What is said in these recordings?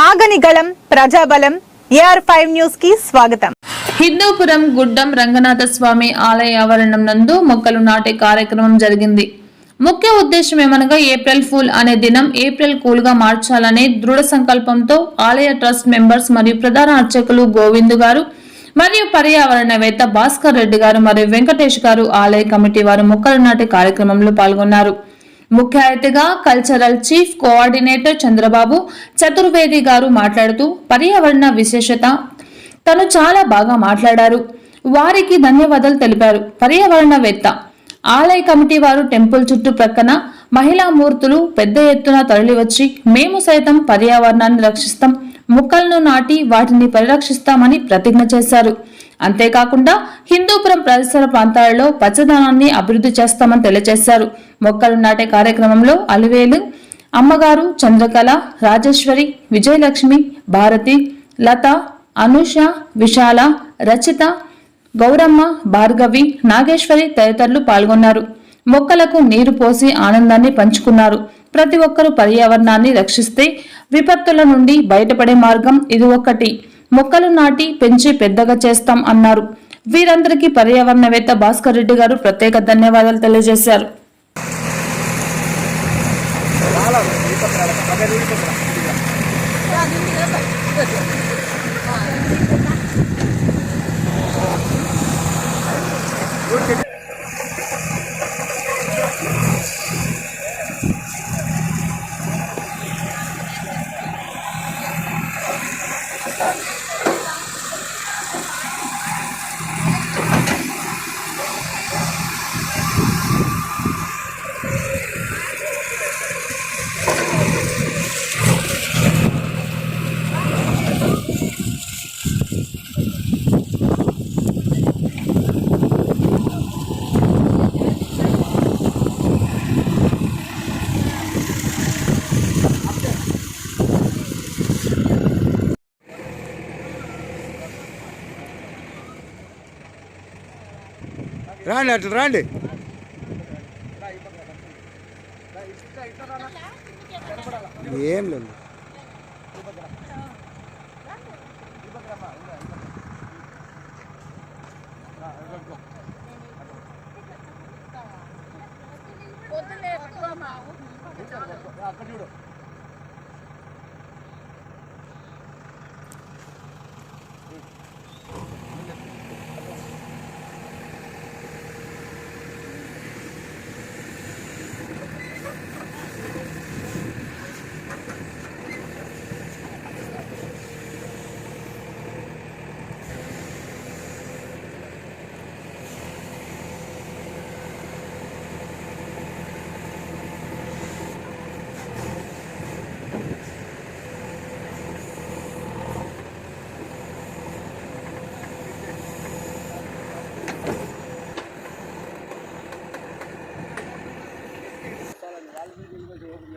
ఆగని గళం ప్రజాబలం AR five న్యూస్కి స్వాగతం. హిందూపురం గుడ్డం రంగనాథ స్వామి ఆలయ ఆవరణం నందు మొక్కలు నాటే కార్యక్రమం జరిగింది. ముఖ్య ఉద్దేశం ఏమనగా ఏప్రిల్ ఫూల్ అనే దినం ఏప్రిల్ కూల్గా మార్చాలనే దృఢ సంకల్పంతో ఆలయ ట్రస్ట్ మెంబర్స్ మరియు ప్రధాన అర్చకులు గోవిందు గారు మరియు పర్యావరణవేత్త భాస్కర్ రెడ్డి గారు మరియు వెంకటేష్ గారు ఆలయ కమిటీ వారు మొక్కలు నాటే కార్యక్రమంలో పాల్గొన్నారు. ముఖ్య అతిథిగా cultural chief coordinator Chandrababu Chaturvedi garu మాట్లాడుతూ పర్యావరణ విశేషత. తను చాలా బాగా మాట్లాడారు. వారికి ధన్యవాదాలు తెలిపారు. పర్యావరణవేత్త. ఆలయ కమిటీ వారు టెంపుల్ చుట్టూ ప్రక్కన మహిళా మూర్తులు పెద్ద ఎత్తున తరలివచ్చి మేము సైతం పర్యావరణాన్ని రక్షిస్తాం. మొక్కలను నాటి వాటిని పరిరక్షిస్తామని ప్రతిజ్ఞ చేశారు. అంతేకాకుండా హిందూపురం పరిసర ప్రాంతాలలో పచ్చదనాన్ని అభివృద్ధి చేస్తామని తెలియజేశారు. మొక్కలు నాటే కార్యక్రమంలో అలివేలు అమ్మగారు చంద్రకళ రాజేశ్వరి విజయలక్ష్మి భారతి లత అనుష విశాల రచిత గౌరమ్మ భార్గవి నాగేశ్వరి తదితరులు పాల్గొన్నారు. మొక్కలకు నీరు పోసి ఆనందాన్ని పంచుకున్నారు. ప్రతి ఒక్కరూ పర్యావరణాన్ని రక్షిస్తే విపత్తుల నుండి బయటపడే మార్గం ఇది ఒక్కటి. మొక్కలు నాటి పెంచి పెద్దగా చేస్తాం అన్నారు. వీరందరికీ పర్యావరణవేత్త భాస్కర్ రెడ్డి గారు ప్రత్యేక ధన్యవాదాలు తెలియజేశారు. రాండి అట్లా రాండి. ఏం లేదు.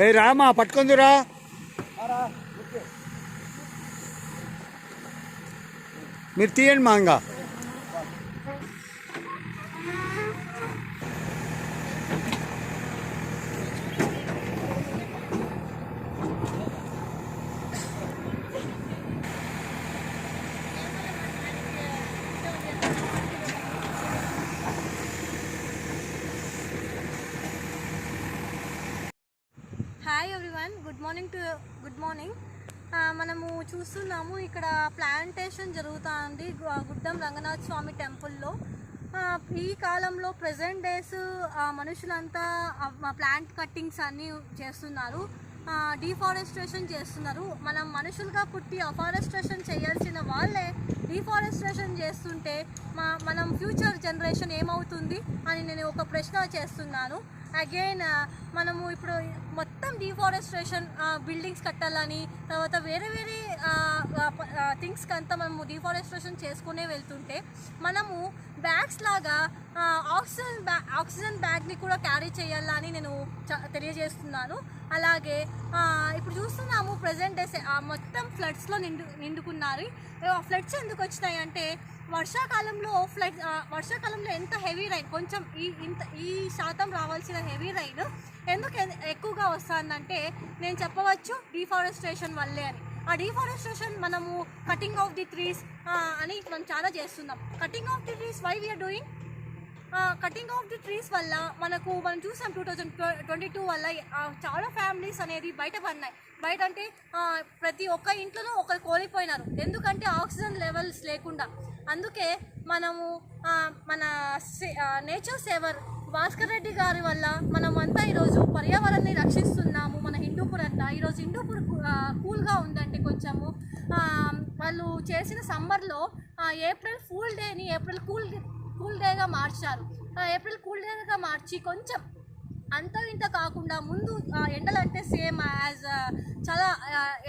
ఏ రామా పట్టుకుందిరా. మీరు తీయండి manga. Hi everyone good morning to good morning మనము చూస్తున్నాము ఇక్కడ ప్లాంటేషన్ జరుగుతూ ఉంది గుడ్డం రంగనాథ్ స్వామి టెంపుల్లో. ఈ కాలంలో ప్రజెంట్ డేస్ మనుషులంతా ప్లాంట్ కట్టింగ్స్ అన్నీ చేస్తున్నారు. డిఫారెస్ట్రేషన్ చేస్తున్నారు. మనం మనుషులుగా పుట్టి అఫారెస్ట్రేషన్ చేయాల్సిన వాళ్ళే డిఫారెస్ట్రేషన్ చేస్తుంటే మా మనం ఫ్యూచర్ జనరేషన్ ఏమవుతుంది అని నేను ఒక ప్రశ్న చేస్తున్నాను. అగైన్ uh, మనము ఇప్పుడు మొత్తం డిఫారెస్ట్రేషన్ బిల్డింగ్స్ uh, కట్టాలని తర్వాత వేరే వేరే uh, థింగ్స్కి అంతా మనము డిఫారెస్ట్రేషన్ చేసుకునే వెళ్తుంటే మనము బ్యాగ్స్ లాగా ఆక్సిజన్ బ్యా ఆక్సిజన్ బ్యాగ్ని కూడా క్యారీ చేయాలని నేను చ- తెలియజేస్తున్నాను. అలాగే ఇప్పుడు చూస్తున్నాము ప్రజెంట్ డేస్ మొత్తం ఫ్లడ్స్లో నిండు నిండుకున్నారు. ఆ ఫ్లడ్స్ ఎందుకు వచ్చినాయి అంటే వర్షాకాలంలో ఫ్లడ్ వర్షాకాలంలో ఎంత హెవీ రైన్ కొంచెం ఈ ఇంత ఈ శాతం రావాల్సిన హెవీ రైన్ ఎందుకు ఎక్కువగా వస్తుందంటే నేను చెప్పవచ్చు డిఫారెస్ట్రేషన్ వల్లే అని. ఆ డిఫారెస్ట్రేషన్ మనము కటింగ్ ఆఫ్ ది ట్రీస్ అని మనం చాలా చేస్తున్నాం. Cutting of the trees why we are doing cutting of the trees వల్ల మనకు మనం చూసాం టూ థౌజండ్ ట్వంటీ టూ వల్ల చాలా ఫ్యామిలీస్ అనేది బయటపడినాయి. బయట అంటే ప్రతి ఒక్క ఇంట్లోనూ ఒకరు కోల్పోయినారు. ఎందుకంటే ఆక్సిజన్ లెవెల్స్ లేకుండా. అందుకే మనము మన నేచర్ సేవర్ భాస్కర్ రెడ్డి గారి వల్ల మనం అంతా ఈరోజు పర్యావరణాన్ని రక్షిస్తున్నాము. మన హిందూపూర్ అంతా. ఈరోజు హిందూపూర్ కూల్గా ఉందండి కొంచెము. వాళ్ళు చేసిన సమ్మర్లో ఏప్రిల్ ఫూల్ డేని ఏప్రిల్ కూల్ కూల్ డేగా మార్చారు. ఏప్రిల్ కూల్ డేగా మార్చి కొంచెం అంత ఇంత కాకుండా ముందు ఎండలు ఎండలంటే సేమ్ యాజ్ చాలా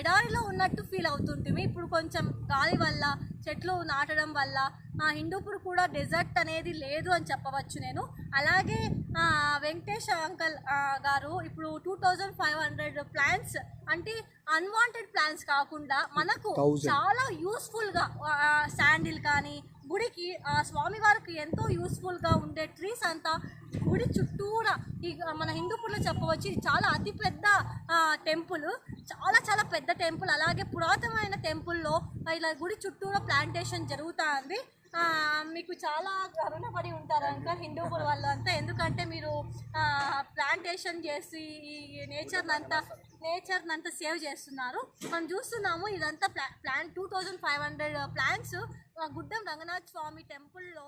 ఎడారిలో ఉన్నట్టు ఫీల్ అవుతుంటుంది ఇప్పుడు కొంచెం గాలి వల్ల చెట్లు నాటడం వల్ల హిందూపూర్ కూడా డెజర్ట్ అనేది లేదు అని చెప్పవచ్చు నేను అలాగే వెంకటేష్ అంకల్ గారు ఇప్పుడు two thousand five hundred plans అంటే అన్వాంటెడ్ ప్లాన్స్ కాకుండా మనకు. చాలా యూస్ఫుల్గా శాండిల్ కానీ గుడికి స్వామివారికి ఎంతో యూస్ఫుల్గా ఉండే ట్రీస్ అంతా గుడి చుట్టూరా ఈ మన హిందూపూర్లో చెప్పవచ్చు చాలా అతిపెద్ద టెంపుల్ చాలా చాలా పెద్ద టెంపుల్ అలాగే పురాతనమైన టెంపుల్లో ఇలా గుడి చుట్టూరా ప్లాంటేషన్ జరుగుతూ ఉంది మీకు చాలా కరుణపడి ఉంటారు అంక హిందువుల వాళ్ళు అంతా. ఎందుకంటే మీరు ప్లాంటేషన్ చేసి ఈ నేచర్ని అంతా నేచర్ని అంతా సేవ్ చేస్తున్నారు. మనం చూస్తున్నాము ఇదంతా ప్లా plan two thousand five hundred plants Guddam Ranganath Swami టెంపుల్లో